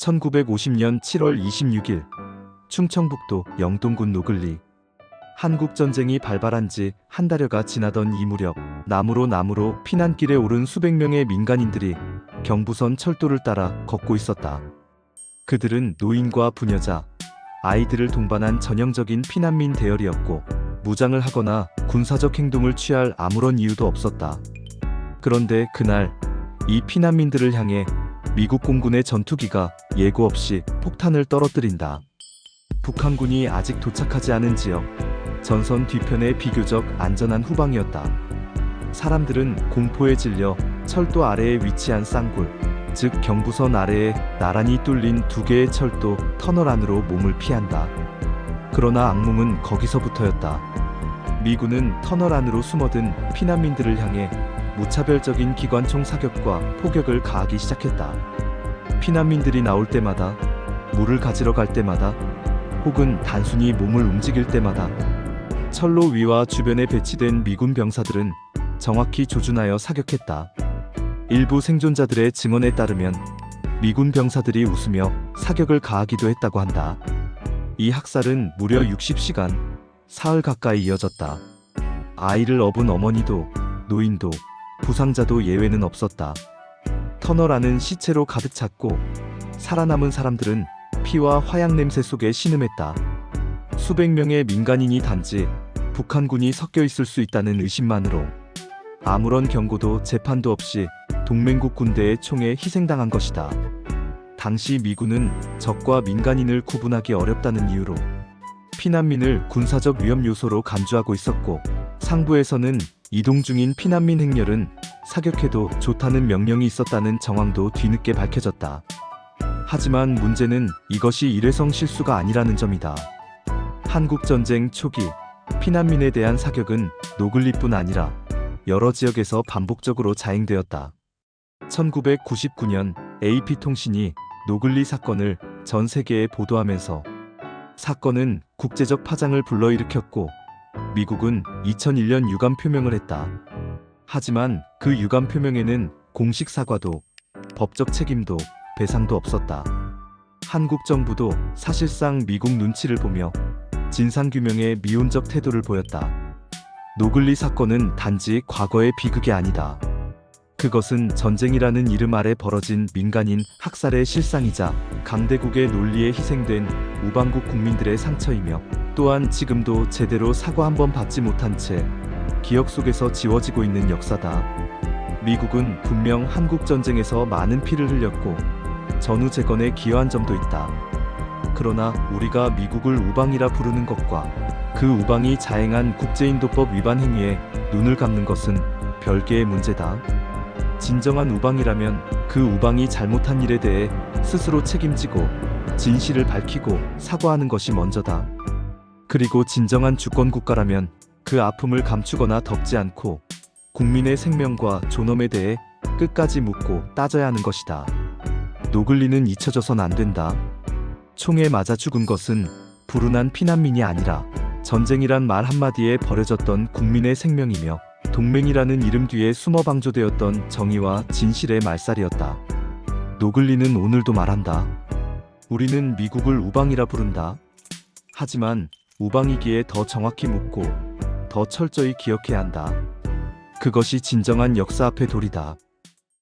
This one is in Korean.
1950년 7월 26일 충청북도 영동군 노글리 한국 전쟁이 발발한 지 한 달여가 지나던 이 무렵 나무로 나무로 피난길에 오른 수백 명의 민간인들이 경부선 철도를 따라 걷고 있었다. 그들은 노인과 부녀자, 아이들을 동반한 전형적인 피난민 대열이었고 무장을 하거나 군사적 행동을 취할 아무런 이유도 없었다. 그런데 그날 이 피난민들을 향해 미국 공군의 전투기가 예고 없이 폭탄을 떨어뜨린다. 북한군이 아직 도착하지 않은 지역, 전선 뒤편의 비교적 안전한 후방이었다. 사람들은 공포에 질려 철도 아래에 위치한 쌍굴, 즉 경부선 아래에 나란히 뚫린 두 개의 철도 터널 안으로 몸을 피한다. 그러나 악몽은 거기서부터였다. 미군은 터널 안으로 숨어든 피난민들을 향해 무차별적인 기관총 사격과 포격을 가하기 시작했다. 피난민들이 나올 때마다, 물을 가지러 갈 때마다, 혹은 단순히 몸을 움직일 때마다 철로 위와 주변에 배치된 미군 병사들은 정확히 조준하여 사격했다. 일부 생존자들의 증언에 따르면 미군 병사들이 웃으며 사격을 가하기도 했다고 한다. 이 학살은 무려 60시간, 사흘 가까이 이어졌다. 아이를 업은 어머니도, 노인도, 부상자도 예외는 없었다. 터널 안은 시체로 가득 찼고 살아남은 사람들은 피와 화약 냄새 속에 신음했다. 수백 명의 민간인이 단지 북한군이 섞여 있을 수 있다는 의심만으로 아무런 경고도 재판도 없이 동맹국 군대의 총에 희생당한 것이다. 당시 미군은 적과 민간인을 구분하기 어렵다는 이유로 피난민을 군사적 위험 요소로 간주하고 있었고 상부에서는 이동 중인 피난민 행렬은 사격해도 좋다는 명령이 있었다는 정황도 뒤늦게 밝혀졌다. 하지만 문제는 이것이 일회성 실수가 아니라는 점이다. 한국전쟁 초기 피난민에 대한 사격은 노글리뿐 아니라 여러 지역에서 반복적으로 자행되었다. 1999년 AP통신이 노글리 사건을 전 세계에 보도하면서 사건은 국제적 파장을 불러일으켰고 미국은 2001년 유감 표명을 했다. 하지만 그 유감 표명에는 공식 사과도 법적 책임도 배상도 없었다. 한국 정부도 사실상 미국 눈치를 보며 진상규명에 미온적 태도를 보였다. 노글리 사건은 단지 과거의 비극이 아니다. 그것은 전쟁이라는 이름 아래 벌어진 민간인 학살의 실상이자 강대국의 논리에 희생된 우방국 국민들의 상처이며 또한 지금도 제대로 사과 한번 받지 못한 채 기억 속에서 지워지고 있는 역사다. 미국은 분명 한국 전쟁에서 많은 피를 흘렸고 전후 재건에 기여한 점도 있다. 그러나 우리가 미국을 우방이라 부르는 것과 그 우방이 자행한 국제인도법 위반 행위에 눈을 감는 것은 별개의 문제다. 진정한 우방이라면 그 우방이 잘못한 일에 대해 스스로 책임지고 진실을 밝히고 사과하는 것이 먼저다. 그리고 진정한 주권 국가라면 그 아픔을 감추거나 덮지 않고 국민의 생명과 존엄에 대해 끝까지 묻고 따져야 하는 것이다. 노글리는 잊혀져선 안 된다. 총에 맞아 죽은 것은 불운한 피난민이 아니라 전쟁이란 말 한마디에 버려졌던 국민의 생명이며 동맹이라는 이름 뒤에 숨어 방조되었던 정의와 진실의 말살이었다. 노글리는 오늘도 말한다. 우리는 미국을 우방이라 부른다. 하지만 우방이기에 더 정확히 묻고 더 철저히 기억해야 한다. 그것이 진정한 역사 앞의 도리다.